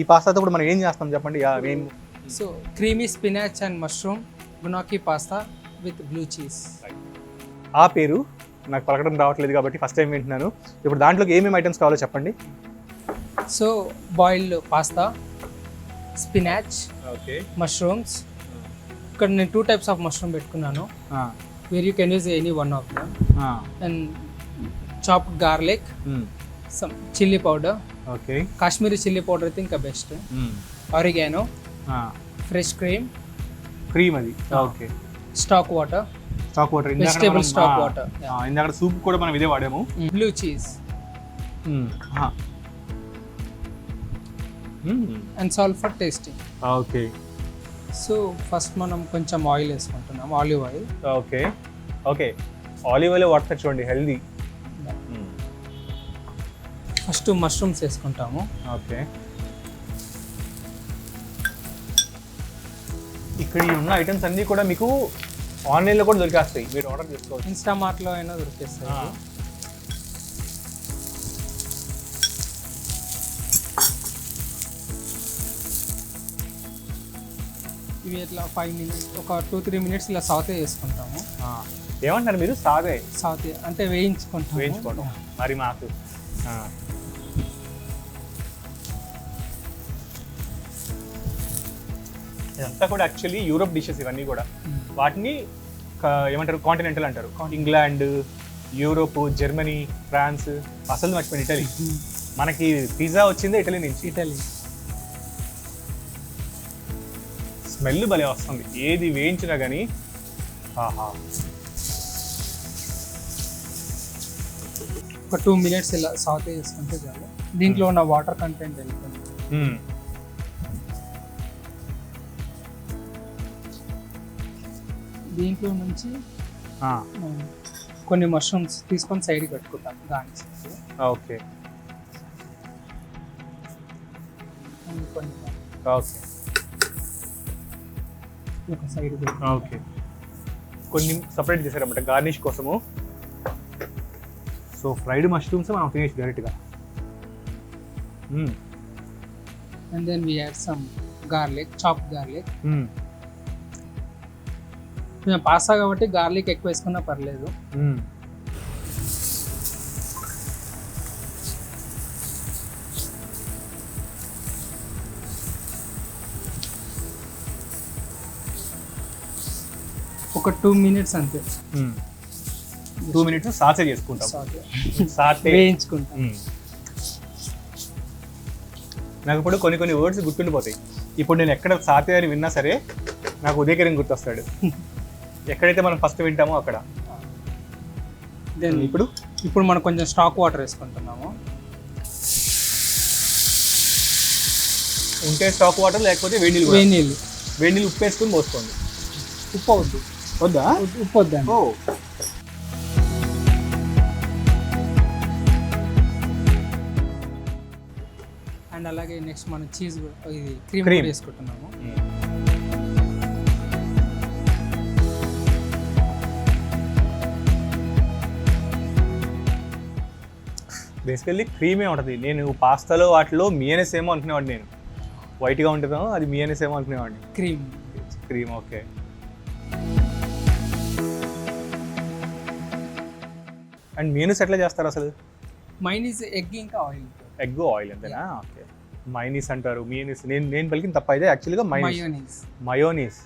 ఈ పాస్తాతో కూడా మనం ఏం చేస్తాం చెప్పండి? So creamy spinach and mushroom gnocchi pasta with blue cheese ఆ పేరు నాకు పలకడం రావట్లేదు కాబట్టి ఫస్ట్ టైం వింటున్నాను. ఇప్పుడు దాంట్లోకి ఏమేమి ఐటమ్స్ కావాలో చెప్పండి? So boiled pasta spinach okay mushrooms ఇక్కడ నేను టూ టైప్స్ ఆఫ్ మష్రూమ్ పెట్టుకున్నాను. Where you can use any one of them and chopped garlic some chilli powder okay. Kashmiri chilli powder అయితే ఇంకా best oregano fresh cream cream అది. Okay. Stock water stock water vegetable stock water ఇందాక soup కూడా మనం ఇదే వాడాము. Blue cheese and salt for tasting okay. So first మనం కొంచెం ఆయిల్ వేసుకుంటున్నాం olive oil okay. Okay. Olive oil వాడతారు చూడండి హెల్దీ ఫస్ట్ మష్రూమ్స్ వేసుకుంటాము. ఓకే. ఇక్కడ ఉన్న ఐటమ్స్ అన్నీ కూడా మీకు ఆన్లైన్లో కూడా దొరికేస్తాయి. మీరు ఆర్డర్ చేసుకోవచ్చు. ఇన్స్టామార్ట్లో అయినా దొరికేస్తాయి ఇవి ఇట్లా ఫైవ్ మినిట్స్ ఒక టూ త్రీ మినిట్స్ ఇలా సాతే చేసుకుంటాము ఏమంటారు మీరు? సాదే సాతే అంటే వేయించుకుంటాము. వేయించుకోవడం మరి మాకు. ఇదంతా కూడా యాక్చువల్లీ యూరోప్ డిషెస్ ఇవన్నీ కూడా. Mm. వాటిని ఏమంటారు కాంటినెంటల్ అంటారు. ఇంగ్లాండ్ యూరోప్ జర్మనీ ఫ్రాన్స్ అసలు మర్చిపోయిన ఇటలీ మనకి పిజ్జా వచ్చిందే ఇటలీ నుంచి. ఇటలీ స్మెల్ భలే వస్తుంది. ఏది వేయించినా కానీ ఆహా. ఒక టూ మినిట్స్ ఇలా సాతే చేసుకుంటే చాలు. దీంట్లో ఉన్న వాటర్ కంటెంట్ వెళ్ళిపోతుంది దీంట్లో నుంచి కొన్ని మష్రూమ్స్ తీసుకొని సైడ్ పెట్టుకుంటాం దాని ఓకే. ఓకే. ఒక సైడ్ ఓకే. కొన్ని సపరేట్ చేశారన్నమాట గార్నిష్ కోసము. సో ఫ్రైడ్ మష్రూమ్స్ మనం తినేసి డైరెక్ట్గా. And then we add some garlic chop garlic మేము పాస్తా కాబట్టి గార్లిక్ ఎక్కువ వేసుకున్నా పర్లేదు. ఒక టూ మినిట్స్ అంతే. టూ మినిట్స్ సాసే చేసుకుంటాం. సాటే వేయించుకుంటాం. నాకు ఇప్పుడు కొన్ని కొన్ని వర్డ్స్ గుర్తుండిపోతాయి. ఇప్పుడు నేను ఎక్కడ సాతే అని విన్నా సరే నాకు ఉదయకరం గుర్తొస్తాడు. ఎక్కడైతే మనం ఫస్ట్ వింటామో అక్కడ. దెన్ ఇప్పుడు? ఇప్పుడు మనం కొంచెం స్టాక్ వాటర్ వేసుకుంటున్నాము. ఉంటే స్టాక్ వాటర్ లేకపోతే వేడి నీళ్ళు. వేడి నీళ్ళు వేడి నీళ్ళు ఉప్పు వేసుకొని పోసుకోండి. ఉప్పు అవద్దు వద్దా? ఉప్పు వద్దండి. ఓ. అండ్ అలాగే నెక్స్ట్ మనం చీజ్ ఇది క్రీమ్. వేసుకుంటున్నాము. బేసికల్లీ క్రీమే ఉంటుంది. నేను పాస్తాలో వాటిలో మియనెస్ ఏమో అనుకునేవాడిని నేను. వైట్గా ఉంటుందో అది మియనెస్ ఏమో అనుకునేవాడిని. Cream cream okay and mayonnaise ఎట్లా చేస్తారు అసలు? మైనీస్ ఎగ్ ఇంకా ఆయిల్ ఎగ్ ఆయిల్ అంతేనా? ఓకే మైనీస్ అంటారు. మియనీస్ నేను నేను పలికిన తప్ప అయితే యాక్చువల్గా మైనీస్ మయోనీస్ మయోనీస్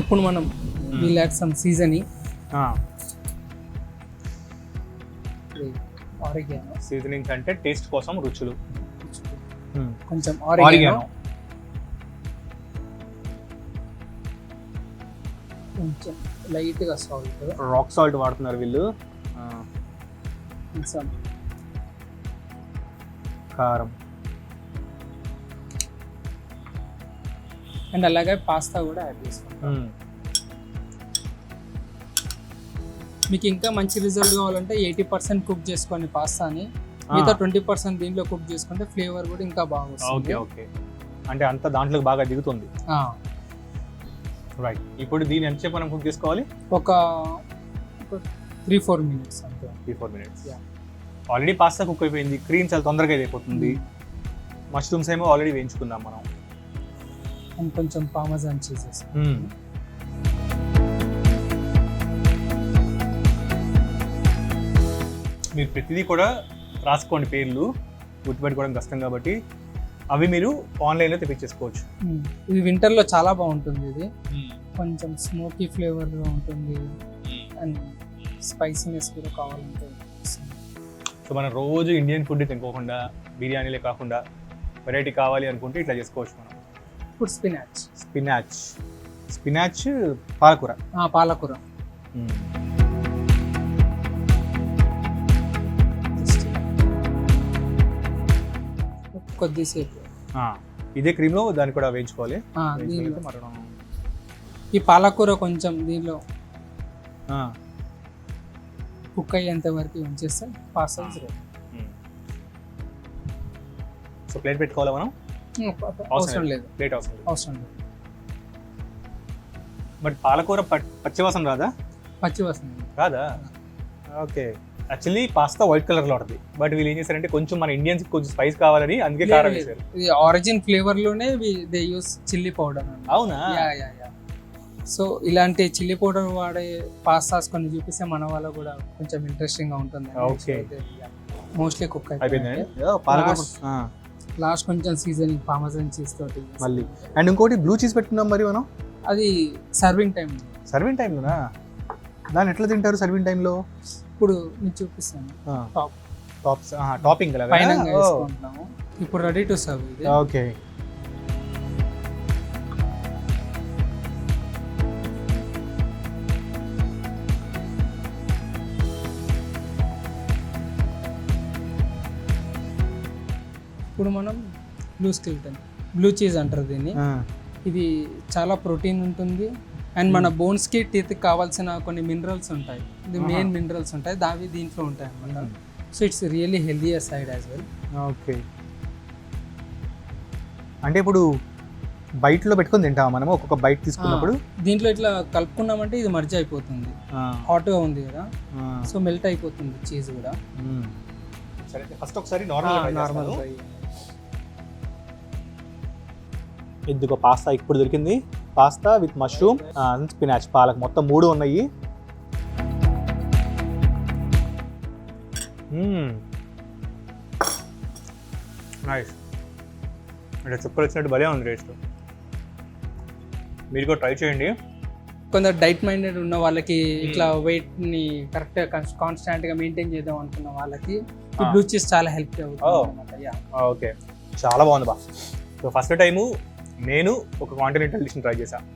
ఇప్పుడు మనం we'll add some seasoning oregano seasonings అంటే టేస్ట్ కోసం రుచులు. కొంచెం ఆరిగానో కొంచెం లైట్గా సాల్ట్ రాక్ సాల్ట్ వాడుతున్నారు వీళ్ళు. ఆ, సమ్ కారం. అండ్ అలాగే పాస్తా కూడా యాడ్ చేసుకుంటాం మ్మ్. మీకు ఇంకా మంచి రిజల్ట్ కావాలంటే ఎయిటీ పర్సెంట్ కుక్ చేసుకొని పాస్తాని. మిగతా ట్వంటీ పర్సెంట్ దీంట్లో కుక్ చేసుకుంటే ఫ్లేవర్ కూడా ఇంకా బాగా ఓకే ఓకే. అంటే అంతా దాంట్లోకి బాగా దిగుతుంది. రైట్ ఇప్పుడు దీన్ని ఎంతసేపు మనం కుక్ చేసుకోవాలి? ఒక త్రీ ఫోర్ మినిట్స్ అంతే. Three four minutes. Already pasta cook అయిపోయింది. క్రీమ్ చాలా తొందరగా అయిపోతుంది. మష్రూమ్స్ ఏమో ఆల్రెడీ వేయించుకుందాం మనం. అండ్ కొంచెం పామజాన్ చీజెస్ మీరు ప్రతిదీ కూడా రాసుకోండి పేర్లు. గుర్తుపెట్టుకోవడం కష్టం కాబట్టి అవి మీరు ఆన్లైన్లో తెప్పించేసుకోవచ్చు. ఇది వింటర్లో చాలా బాగుంటుంది ఇది. కొంచెం స్మోకీ ఫ్లేవర్గా ఉంటుంది. అండ్ స్పైసీనెస్ కూడా కావాలంటే. సో మనం రోజు ఇండియన్ ఫుడ్ తినుకోకుండా బిర్యానీలే కాకుండా వెరైటీ కావాలి అనుకుంటే ఇట్లా చేసుకోవచ్చు మనం. ఇప్పుడు స్పినాచ్. స్పినాచ్. స్పినాచ్ పాలకూర. పాలకూర. కొద్దిసేపు. ఇదే క్రీమ్లో దాన్ని కూడా వేయించుకోవాలి. ఈ పాలకూర కొంచెం దీనిలో కుక్ అయ్యేంత వరకు ఉంచేస్తే ఉమ్. సో ప్లేట్ పెట్టుకోవాలా మనం? అవసరం లేదు. ప్లేట్ అవసరం లేదు. అవసరం లేదు. బట్ పాలకూర ప- పచ్చివాసన రాదా? పచ్చి వస్తుంది రాదా? ఓకే. యాక్చువల్లీ పాస్తా వైట్ కలర్లో ఉంటుంది. బట్ వీళ్ళు ఏం చేశారంటే కొంచెం మన ఇండియన్స్ కొంచెం స్పైస్ కావాలని అందుకే కారం వేశారు. ఇది ఆరిజిన్ ఫ్లేవర్లోనే దే యూస్ చిల్లీ పౌడర్ అవునా? యా యా యా సో ఇలాంటి చిల్లీ పౌడర్ వాడే పాస్తాస్ కొన్ని చూపిస్తే మన వాళ్ళ కూడా కొంచెం ఇంట్రెస్టింగ్గా ఉంటుంది. Mostly cook. ఆ, లాస్ట్ కొంచెం సీజనింగ్ పామజన్ చీజ్ తోటి. మళ్ళీ. అండ్ ఇంకోటి బ్లూ చీజ్ పెట్టుకున్నాం మరి మనం? అది సర్వింగ్ టైం సర్వింగ్ టైంలోనా దాన్ని ఎట్లా తింటారు సర్వింగ్ టైంలో ఇప్పుడు మీకు చూపిస్తాను. టాప్ టాప్స్ టాపింగ్ పైన వేసుకుంటున్నాము. ఇప్పుడు రెడీ టు సర్వ్ ఇది. ఓకే. ఇప్పుడు మనం బ్లూ స్కిల్టన్ బ్లూ చీజ్ అంటారు దీన్ని. ఇది చాలా ప్రోటీన్ ఉంటుంది. అండ్ మన బోన్స్కి టీత్ కావాల్సిన కొన్ని మినరల్స్ ఉంటాయి. ఇది మెయిన్ మినరల్స్ ఉంటాయి. దావి దీంట్లో ఉంటాయి అన్నమాట. So it's really healthier side as well. Okay. అంటే ఇప్పుడు బయటలో పెట్టుకొని తింటామా మనం ఒక్కొక్క బయట తీసుకున్నప్పుడు? దీంట్లో ఇట్లా కలుపుకున్నామంటే ఇది మర్జ్ అయిపోతుంది. హాట్గా ఉంది కదా. సో మెల్ట్ అయిపోతుంది చీజ్ కూడా. సరే ఫస్ట్ ఒకసారి నార్మల్ నార్మల్ ఇదిగో పాస్తా ఇప్పుడు దొరికింది. పాస్తా విత్ మష్రూమ్ స్పినాచ్ పాలక్ మొత్తం మూడు ఉన్నాయి. నైస్ అంటే చుక్కలు వచ్చినట్టు భలే ఉంది టేస్ట్ మీరు కూడా ట్రై చేయండి. కొందరు డైట్ మైండెడ్ ఉన్న వాళ్ళకి ఇట్లా వెయిట్ని కరెక్ట్ కాన్స్టాంట్గా మెయింటైన్ చేద్దాం అనుకున్న వాళ్ళకి Ah. బ్లూ చీజ్ చాలా హెల్ప్ Oh. అవుతుంది అన్నమాట యా ఓకే చాలా బాగుంది బా. సో ఫస్ట్ టైము నేను ఒక కాంటినెంటల్ డిష్ని ట్రై చేశాను